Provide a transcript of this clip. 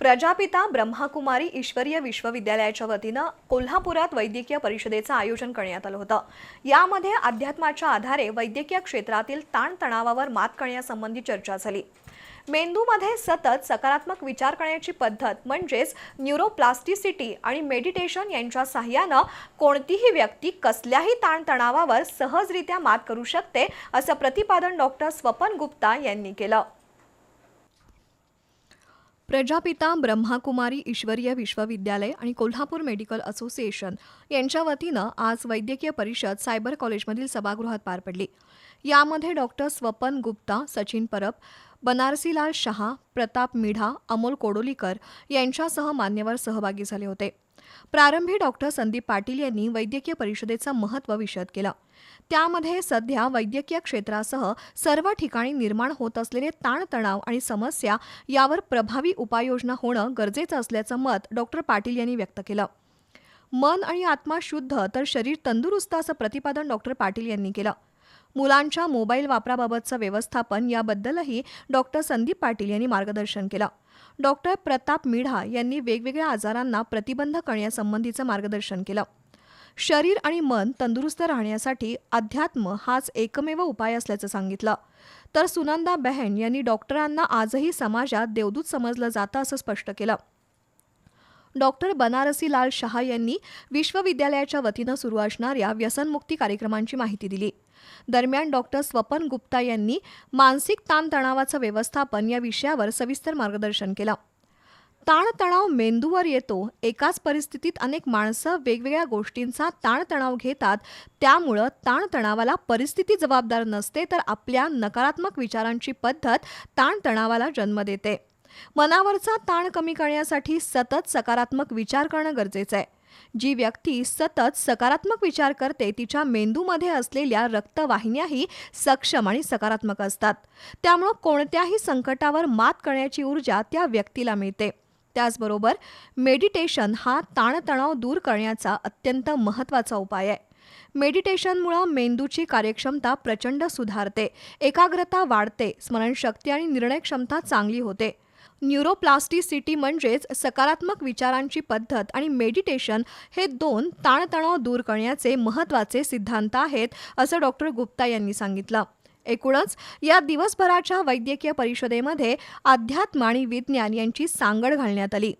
प्रजापिता ब्रह्माकुमारी ईश्वरीय विश्वविद्यालयाच्या वतीनं कोल्हापुरात वैद्यकीय परिषदेचं आयोजन करण्यात आलं होतं. यामध्ये अध्यात्माच्या आधारे वैद्यकीय क्षेत्रातील ताणतणावावर मात करण्यासंबंधी चर्चा झाली. मेंदूमध्ये सतत सकारात्मक विचार करण्याची पद्धत म्हणजेच न्यूरोप्लास्टिसिटी आणि मेडिटेशन यांच्या सहाय्यानं कोणतीही व्यक्ती कसल्याही ताणतणावावर सहजरित्या मात करू शकते असं प्रतिपादन डॉक्टर स्वपन गुप्ता यांनी केलं. प्रजापिता ब्रह्माकुमारी ईश्वरीय विश्वविद्यालय आणि कोल्हापूर मेडिकल असोसिएशन यांच्या वतीनं आज वैद्यकीय परिषद सायबर कॉलेजमधील सभागृहात पार पडली. यामध्ये डॉक्टर स्वपन गुप्ता सचिन परब बनारसीलाल शहा प्रताप मिढा अमोल कोडोलीकर यांच्यासह मान्यवर सहभागी झाले होते. प्रारंभी डॉक्टर संदीप पाटील यांनी वैद्यकीय परिषदेचं महत्त्व विशद केलं. त्यामध्ये सध्या वैद्यकीय क्षेत्रासह सर्व ठिकाणी निर्माण होत असलेले ताणतणाव आणि समस्या यावर प्रभावी उपाययोजना होणं गरजेचं असल्याचं मत डॉक्टर पाटील यांनी व्यक्त केलं. मन आणि आत्मा शुद्ध तर शरीर तंदुरुस्त असं प्रतिपादन डॉक्टर पाटील यांनी केलं. मुलांच्या मोबाईल वापराबाबतचं व्यवस्थापन याबद्दलही डॉक्टर संदीप पाटील यांनी मार्गदर्शन केलं. डॉक्टर प्रताप मिढा यांनी वेगवेगळ्या आजारांना प्रतिबंध करण्यासंबंधीचं मार्गदर्शन केलं. शरीर आणि मन तंदुरुस्त राहण्यासाठी अध्यात्म हाच एकमेव उपाय असल्याचं सांगितलं. तर सुनंदा बहन यांनी डॉक्टरांना आजही समाजात देवदूत समजलं जातं असं स्पष्ट केलं. डॉक्टर बनारसी लाल शहा यांनी विश्वविद्यालयाच्या वतीनं सुरू असणाऱ्या व्यसनमुक्ती कार्यक्रमांची माहिती दिली. दरम्यान डॉक्टर स्वपन गुप्ता यांनी मानसिक ताणतणावाचं व्यवस्थापन या विषयावर सविस्तर मार्गदर्शन केलं. ताणतणाव मेंदूवर येतो. एकाच परिस्थितीत अनेक माणसं वेगवेगळ्या गोष्टींचा ताणतणाव घेतात. त्यामुळं ताणतणावाला परिस्थिती जबाबदार नसते तर आपल्या नकारात्मक विचारांची पद्धत ताणतणावाला जन्म देते. मनावरचा ताण कमी करण्यासाठी सतत सकारात्मक विचार करणं गरजेचं आहे. जी व्यक्ती सतत सकारात्मक विचार करते तिच्या मेंदूमध्ये असलेल्या रक्तवाहिन्याही सक्षम आणि सकारात्मक असतात. त्यामुळं कोणत्याही संकटावर मात करण्याची ऊर्जा त्या व्यक्तीला मिळते. त्याचबरोबर मेडिटेशन हा ताणतणाव दूर करण्याचा अत्यंत महत्त्वाचा उपाय आहे. मेडिटेशनमुळं मेंदूची कार्यक्षमता प्रचंड सुधारते. एकाग्रता वाढते स्मरणशक्ती आणि निर्णय क्षमता चांगली होते. न्यूरोप्लास्टिसिटी म्हणजेच सकारात्मक विचारांची पद्धत आणि मेडिटेशन हे दोन ताणतणाव दूर करण्याचे महत्त्वाचे सिद्धांत आहेत असं डॉक्टर गुप्ता यांनी सांगितलं. एकूणच या दिवसभराच्या वैद्यकीय परिषदेमध्ये अध्यात्म आणि विज्ञान यांची सांगड घालण्यात आली.